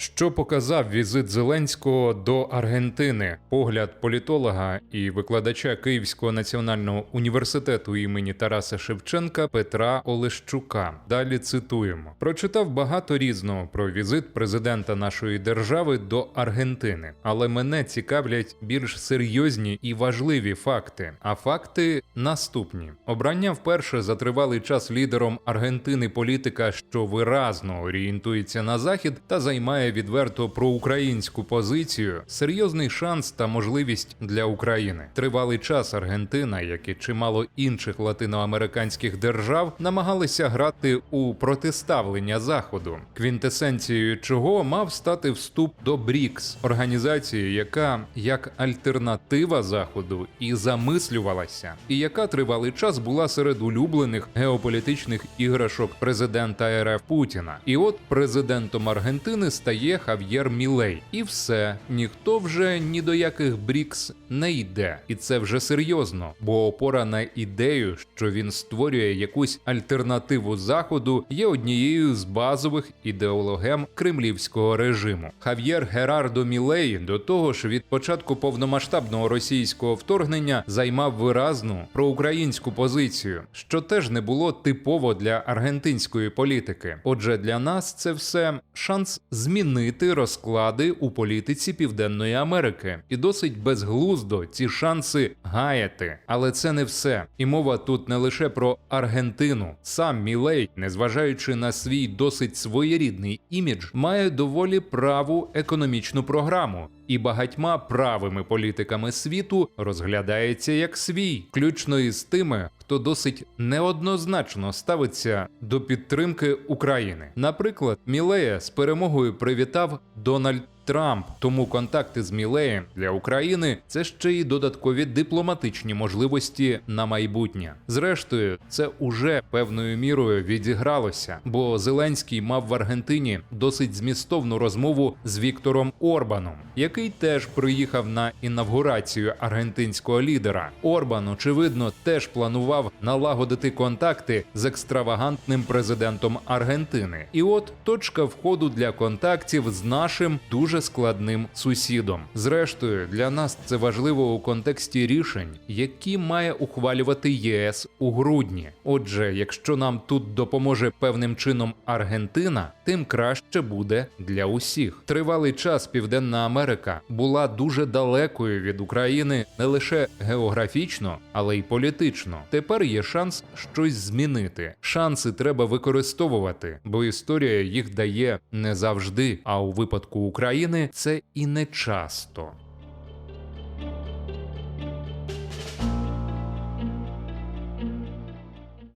Що показав візит Зеленського до Аргентини? Погляд політолога і викладача Київського національного університету імені Тараса Шевченка Петра Олещука. Далі цитуємо: прочитав багато різного про візит президента нашої держави до Аргентини, але мене цікавлять більш серйозні і важливі факти. А факти наступні: обрання вперше за тривалий час лідером Аргентини політика, що виразно орієнтується на захід та займає відверто проукраїнську позицію, серйозний шанс та можливість для України. Тривалий час Аргентина, як і чимало інших латиноамериканських держав, намагалися грати у протиставлення заходу, квінтесенцією чого мав стати вступ до БРІКС, організації, яка як альтернатива заходу і замислювалася, і яка тривалий час була серед улюблених геополітичних іграшок президента РФ Путіна. І от президентом Аргентини стає Хав'єр Мілей, і все ніхто вже ні до яких БРІКС не йде, і це вже серйозно, бо опора на ідею, що він створює якусь альтернативу заходу, є однією з базових ідеологем кремлівського режиму. Хав'єр Герардо Мілей до того ж від початку повномасштабного російського вторгнення займав виразну проукраїнську позицію, що теж не було типово для аргентинської політики. Отже, для нас це все шанс змінити розклади у політиці Південної Америки, і досить безглуздо ці шанси гаяти. Але це не все. І мова тут не лише про Аргентину. Сам Мілей, незважаючи на свій досить своєрідний імідж, має доволі праву економічну програму. І багатьма правими політиками світу розглядається як свій, включно із тими, хто досить неоднозначно ставиться до підтримки України. Наприклад, Мілея з перемогою привітав Дональд. Трамп, тому контакти з Мілеєм для України це ще й додаткові дипломатичні можливості на майбутнє. Зрештою, це уже певною мірою відігралося, бо Зеленський мав в Аргентині досить змістовну розмову з Віктором Орбаном, який теж приїхав на інавгурацію аргентинського лідера. Орбан, очевидно, теж планував налагодити контакти з екстравагантним президентом Аргентини. І от точка входу для контактів з нашим дуже складним сусідом. Зрештою, для нас це важливо у контексті рішень, які має ухвалювати ЄС у грудні. Отже, якщо нам тут допоможе певним чином Аргентина, тим краще буде для усіх. Тривалий час Південна Америка була дуже далекою від України не лише географічно, але й політично. Тепер є шанс щось змінити. Шанси треба використовувати, бо історія їх дає не завжди. А у випадку України це і не часто.